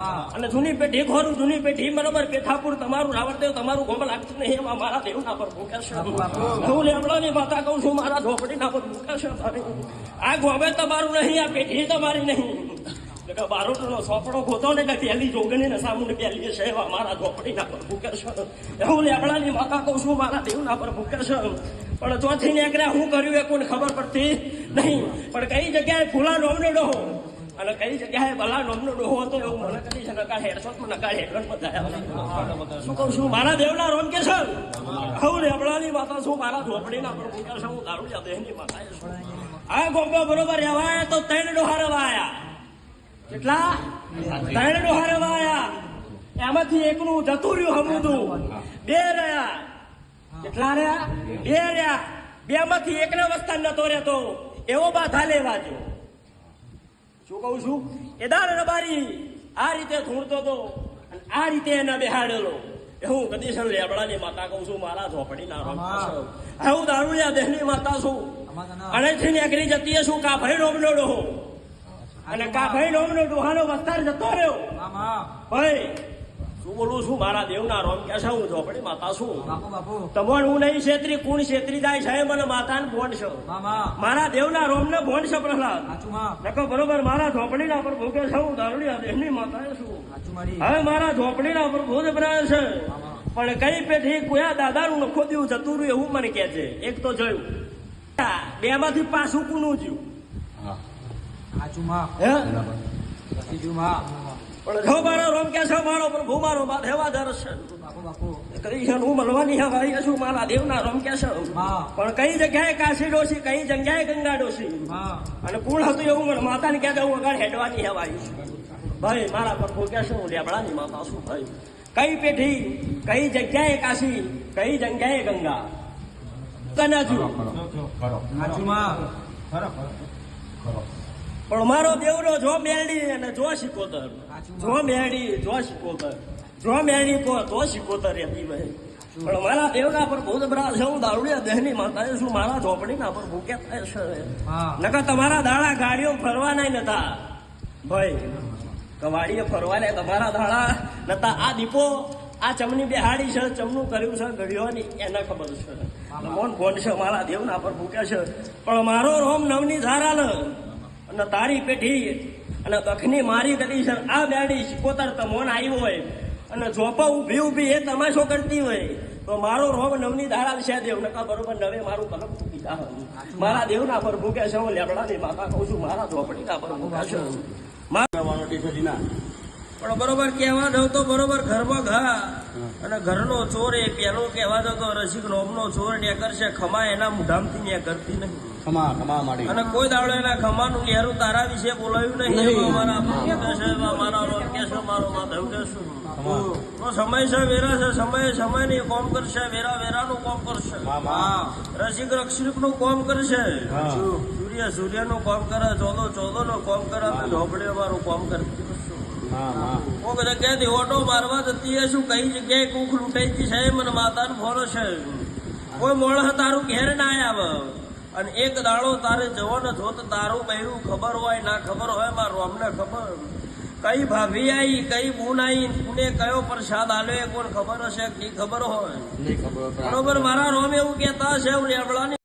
અને જૂની પેઢી ખોરું જૂની પેઢી બરાબર પેથાપુર તમારું રાવણદેવ તમારું ગોમ લાગતું નહીં એમાં મારા દેવના પર છે હું લેમડાની માતા કહું છું, મારા ઝોપડીના પર છે આ ગોમે તમારું નહીં, આ પેઢી તમારી નહીં. સોપડો ખોતો ને એટલે પહેલી જોગણી ને પહેલી છે એવા મારા ઝોપડીના પર છે હું લેમડાની માતા કહું છું, મારા દેવના પર છે પણ ચોથી નીકળ્યા હું કર્યું એ કોઈને ખબર પડતી નહીં. પણ કઈ જગ્યાએ ફૂલા નોમનો ડોહો અને કઈ જગ્યાએ ભલા નોમનો ડોહો હતો એવું મને કદી છે નકાળ હેડશોટમાં નકાર હેડશોટ બધા શું કહું છું મારા દેવના રોમ કે છે હું લેબડાની માતા છું મારા ઝોપડીના પર પૂજા છે હું દારૂ જા દેહની માતા આ ગોમ્બો બરોબર રહેવાય તો ત્રણ ડોહા રવાયા કેટલા ત્રણ ડોહા રવાયા એમાંથી એકનું જતું રહ્યું હમુદું બે રહ્યા કેટલા રહ્યા બે રહ્યા બે માંથી એકને વસ્તા નતો રહેતો એવો બાધા લેવા જો શું કહું છું. એ દાળ રબારી આ રીતે ધૂળતો હતો અને આ રીતે એને બેહાડેલો. એ હું કદીશન લેબડાની માતા કહું છું મારા ઝોપડી ના છું હું દારૂડિયા દેહની માતા છું. અને થી નીકળી જતી શું કાભાઈ રોમનો ડોહો. અને કાભાઈ રોમનો ડોહાનો વસ્તાર જતો રહ્યો. ભાઈ શું બોલું છું? મારા દેવના રોમ કે હું ઝોપડી માતા છું. તમોન હું નહીં છેતરી કુણ છેતરી જાય છે મને માતાને ભોન છે. મારા દેવના છે પ્રહલાદ. નકો બરોબર મારા ઝોપડીના પર ભૂકે છે હું માતા છું. હવે મારા ઝોપડીના પર ભૂત બનાવે છે. પણ કઈ પેઠી કુયા દાદાનું નખો દેવું જતું રહ્યું એવું મને કે છે? એક તો જોયું. બે માંથી પાછું કુનું જ્યું હે. પણ જો મારો રોમ કે છે મારો પ્રભુ મારો માધેવા દર્શન કઈ છે હું મળવાની હા ભાઈ છું મારા દેવના રોમ કે છે? પણ કઈ જગ્યાએ કાશી ડોશી કઈ જગ્યાએ ગંગા ડોશી? અને કુળ હતું એવું મને માતાને કહેતા હું આગળ હેડવાની હવાઈ ભાઈ મારા પ્રભુ કે છે હું લેબડાની માતા છું ભાઈ. કઈ પેઢી કઈ જગ્યાએ કાશી કઈ જગ્યાએ ગંગા? કનાજુ. પણ મારો દેવનો જો મેળી અને જો શિકોતર જો મેળી જો શિકોતર જો મેળી કો તો શિકોતર રહેતી ભાઈ. પણ મારા દેવના પર બહુ બરા છે. હું દારૂડિયા દેહની માતા શું મારા ઝોપડીના પર ભૂકે થાય છે. નકર તમારા દાડા ગાડીઓ ફરવાના નતા. ભાઈ કવાડીએ ફરવાને તમારા દાડા નતા. આ દીપો આ ચમની બેહાડી છે. ચમનું કર્યું છે ઘડીઓની. એને ખબર છે. મોન ફોન છે? મારા દેવના પર ભૂકે છે. પણ મારો રોમ નવની ધારા ધારાલ અને તારી પેઢી અને દખની મારી કરી છે. આ બેડી શિકોતર તમોન આવ્યો હોય. અને જોપા ઊભી ઊભી એ તમાશો કરતી હોય. તો મારો રોમ નવની ધારા છે દેવ. નકા બરોબર નવે મારું કલમ તૂટી જા મારા દેવના પર ભૂકે છે. હું લેબડાની માતા કહું છું. મારા ઝોપડીના પર ભૂકે છે. મારા પણ બરોબર કહેવા જાવ તો બરોબર ઘરમાં ઘા. અને ઘરનો ચોર એ પેલો કહેવા જાવ તો રસિક નોમનો ચોર ને કરશે ખમા એના મુઢામથી ને કરતી નહીં. ખમા ખમા માડી. અને કોઈ દાડો એના ખમાનું નેરું તારા વિશે બોલાયું નહીં. એમાં મારા એમાં મારા માધવ. તો સમય છે વેરા છે સમય સમયની કોમ કરશે વેરા વેરા નું કોમ કરશે. રસિક રક્ષિકનું કોમ કરશે. સૂર્ય સૂર્યનું કોમ કરે ચોદો ચોદો નું કોમ કરે અને ઝોપડી અમારું કોમ કરશું હા હા. કોક જગ્યાએથી ઓટો મારવા જતી હશું કઈ જગ્યાએ કુખ લૂંટાઈતી છે મને માતાને ફોરો છે કોઈ મોળ તારું ઘેર ના આવે. અને એક દાડો તારે જવાનો તો તારું બહેરું ખબર હોય ના ખબર હોય મારું અમને ખબર. કઈ ભાભી આવી કઈ બૂન આવી કોને કયો પ્રસાદ આલ્યો એ કોણ ખબર હશે કે ખબર હોય? બરોબર મારા રોમ એવું કહેતા હશે હું લેબડાની